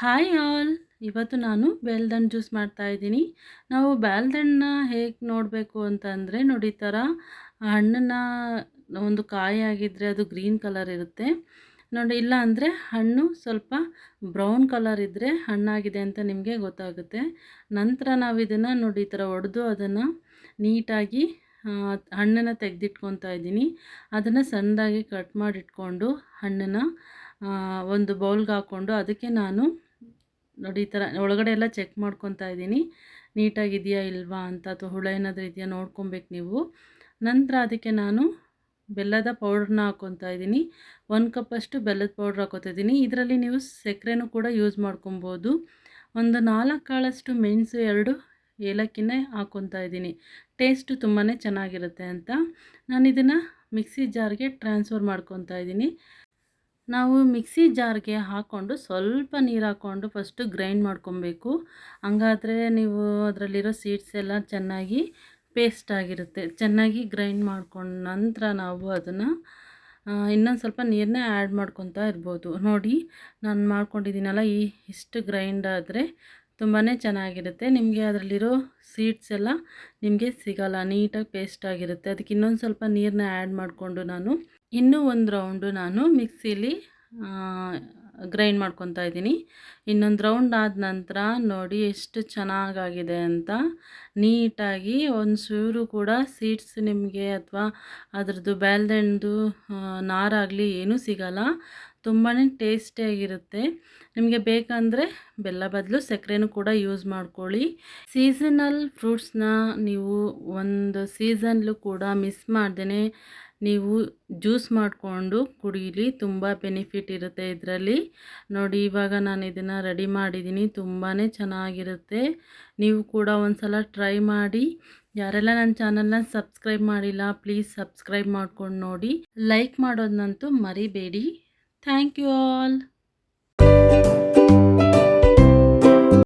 Hi all. ಇವತ್ತು ನಾನು ಬೇಲ್ದಣ್ಣು juice ಮಾಡ್ತಾ ಇದ್ದೀನಿ. ನಾವು ಬೇಲ್ದಣ್ಣ ಹೇಗೆ ನೋಡಬೇಕು ಅಂತಂದರೆ ನೋಡಿ ಈ ಥರ ಹಣ್ಣನ್ನು ಒಂದು ಕಾಯಿ ಆಗಿದ್ದರೆ ಅದು ಗ್ರೀನ್ ಕಲರ್ ಇರುತ್ತೆ. ನೋಡಿ, ಇಲ್ಲ ಅಂದರೆ ಹಣ್ಣು ಸ್ವಲ್ಪ ಬ್ರೌನ್ ಕಲರ್ ಇದ್ದರೆ ಹಣ್ಣಾಗಿದೆ ಅಂತ ನಿಮಗೆ ಗೊತ್ತಾಗುತ್ತೆ. ನಂತರ ನಾವು ಇದನ್ನು ನೋಡಿ ಈ ಥರ ಒಡೆದು ಅದನ್ನು ನೀಟಾಗಿ ಹಣ್ಣನ್ನು ತೆಗೆದಿಟ್ಕೊತಾ ಇದ್ದೀನಿ. ಅದನ್ನು ಸಣ್ಣದಾಗಿ ಕಟ್ ಮಾಡಿಟ್ಕೊಂಡು ಹಣ್ಣನ್ನು ಒಂದು ಬೌಲ್ಗೆ ಹಾಕ್ಕೊಂಡು ಅದಕ್ಕೆ ನಾನು ನೋಡಿ, ಈ ಥರ ಒಳಗಡೆ ಎಲ್ಲ ಚೆಕ್ ಮಾಡ್ಕೊತಾ ಇದ್ದೀನಿ. ನೀಟಾಗಿದೆಯಾ ಇಲ್ವಾ ಅಂತ, ಅಥವಾ ಹುಳ ಏನಾದರೂ ಇದೆಯಾ ನೋಡ್ಕೊಬೇಕು ನೀವು. ನಂತರ ಅದಕ್ಕೆ ನಾನು ಬೆಲ್ಲದ ಪೌಡ್ರನ್ನ ಹಾಕ್ಕೊತಾ ಇದ್ದೀನಿ. ಒಂದು ಕಪ್ಪಷ್ಟು ಬೆಲ್ಲದ ಪೌಡ್ರ್ ಹಾಕೋತಾ ಇದ್ದೀನಿ. ಇದರಲ್ಲಿ ನೀವು ಸಕ್ಕರೆನೂ ಕೂಡ ಯೂಸ್ ಮಾಡ್ಕೊಬೋದು. ಒಂದು ನಾಲ್ಕು ಕಾಳಷ್ಟು ಮೆಣಸು, ಎರಡು ಏಲಕ್ಕಿನೇ ಹಾಕ್ಕೊತಾ ಇದ್ದೀನಿ. ಟೇಸ್ಟು ತುಂಬಾ ಚೆನ್ನಾಗಿರುತ್ತೆ ಅಂತ. ನಾನು ಇದನ್ನು ಮಿಕ್ಸಿ ಜಾರ್ಗೆ ಟ್ರಾನ್ಸ್ಫರ್ ಮಾಡ್ಕೊತಾ ಇದ್ದೀನಿ. ನಾವು ಮಿಕ್ಸಿ ಜಾರ್ಗೆ ಹಾಕ್ಕೊಂಡು ಸ್ವಲ್ಪ ನೀರು ಹಾಕ್ಕೊಂಡು ಫಸ್ಟು ಗ್ರೈಂಡ್ ಮಾಡ್ಕೊಬೇಕು. ಹಂಗಾದರೆ ನೀವು ಅದರಲ್ಲಿರೋ ಸೀಡ್ಸ್ ಎಲ್ಲ ಚೆನ್ನಾಗಿ ಪೇಸ್ಟ್ ಆಗಿರುತ್ತೆ. ಚೆನ್ನಾಗಿ ಗ್ರೈಂಡ್ ಮಾಡ್ಕೊಂಡ ನಂತರ ನಾವು ಅದನ್ನು ಇನ್ನೊಂದು ಸ್ವಲ್ಪ ನೀರನ್ನೇ ಆ್ಯಡ್ ಮಾಡ್ಕೊತಾ ಇರ್ಬೋದು. ನೋಡಿ, ನಾನು ಮಾಡ್ಕೊಂಡಿದ್ದೀನಲ್ಲ ಈ ಇಷ್ಟು ಗ್ರೈಂಡ್ ಆದರೆ ತುಂಬಾ ಚೆನ್ನಾಗಿರುತ್ತೆ. ನಿಮಗೆ ಅದರಲ್ಲಿರೋ ಸೀಡ್ಸ್ ಎಲ್ಲ ನಿಮಗೆ ಸಿಗಲ್ಲ. ನೀಟಾಗಿ ಪೇಸ್ಟ್ ಆಗಿರುತ್ತೆ. ಅದಕ್ಕೆ ಇನ್ನೊಂದು ಸ್ವಲ್ಪ ನೀರನ್ನ ಆ್ಯಡ್ ಮಾಡಿಕೊಂಡು ನಾನು ಇನ್ನೂ ಒಂದು ರೌಂಡು ನಾನು ಮಿಕ್ಸಿಲಿ ಗ್ರೈಂಡ್ ಮಾಡ್ಕೊತಾ ಇದ್ದೀನಿ. ಇನ್ನೊಂದು ರೌಂಡ್ ಆದ ನಂತರ ನೋಡಿ ಎಷ್ಟು ಚೆನ್ನಾಗಾಗಿದೆ ಅಂತ. ನೀಟಾಗಿ ಒಂದು ಚೂರು ಕೂಡ ಸೀಡ್ಸ್ ನಿಮಗೆ ಅಥವಾ ಅದರದ್ದು ಬ್ಯಾಲ್ದಣ್ಣದು ನಾರಾಗಲಿ ಏನೂ ಸಿಗಲ್ಲ. ತುಂಬಾ ಟೇಸ್ಟಿಯಾಗಿರುತ್ತೆ ನಿಮಗೆ ಬೇಕಂದರೆ ಬೆಲ್ಲ ಬದಲು ಸಕ್ಕರೆನೂ ಕೂಡ ಯೂಸ್ ಮಾಡ್ಕೊಳ್ಳಿ. ಸೀಸನಲ್ ಫ್ರೂಟ್ಸ್ನ ನೀವು ಒಂದು ಸೀಸನ್ಲು ಕೂಡ ಮಿಸ್ ಮಾಡ್ದೇ ನೀವು ಜ್ಯೂಸ್ ಮಾಡಿಕೊಂಡು ಕುಡೀಲಿ. ತುಂಬ ಬೆನಿಫಿಟ್ ಇರುತ್ತೆ ಇದರಲ್ಲಿ. ನೋಡಿ, ಇವಾಗ ನಾನು ಇದನ್ನು ರೆಡಿ ಮಾಡಿದ್ದೀನಿ. ತುಂಬಾ ಚೆನ್ನಾಗಿರುತ್ತೆ. ನೀವು ಕೂಡ ಒಂದು ಸಲ ಟ್ರೈ ಮಾಡಿ. ಯಾರೆಲ್ಲ ನನ್ನ ಚಾನಲ್ನ ಸಬ್ಸ್ಕ್ರೈಬ್ ಮಾಡಿಲ್ಲ ಪ್ಲೀಸ್ ಸಬ್ಸ್ಕ್ರೈಬ್ ಮಾಡ್ಕೊಂಡು ನೋಡಿ. ಲೈಕ್ ಮಾಡೋದನ್ನಂತೂ ಮರಿಬೇಡಿ. Thank you all